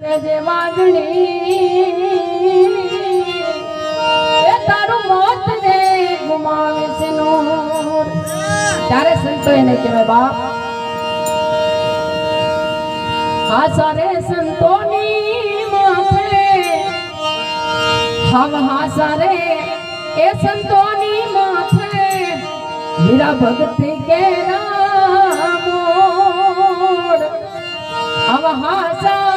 જે વાગણી એ તારું મોત ને છે નૂર. ત્યારે સંતો એને કહેવાય, બાપ. આ સારે સંતોની માથે. હવ હા એ સંતોની માથે. હીરા ભક્તિ કે રામ હા, સારે.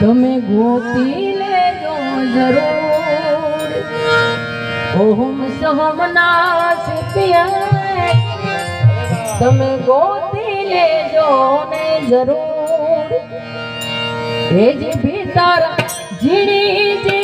તમે ગોતી લેજો જરૂર. ઓમ સહમના સિપિયા તમે ગોતી લેજો ને જરૂર. એ જ ભીતર ઝીણી જે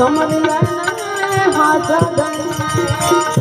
સમજ લઈને હાથ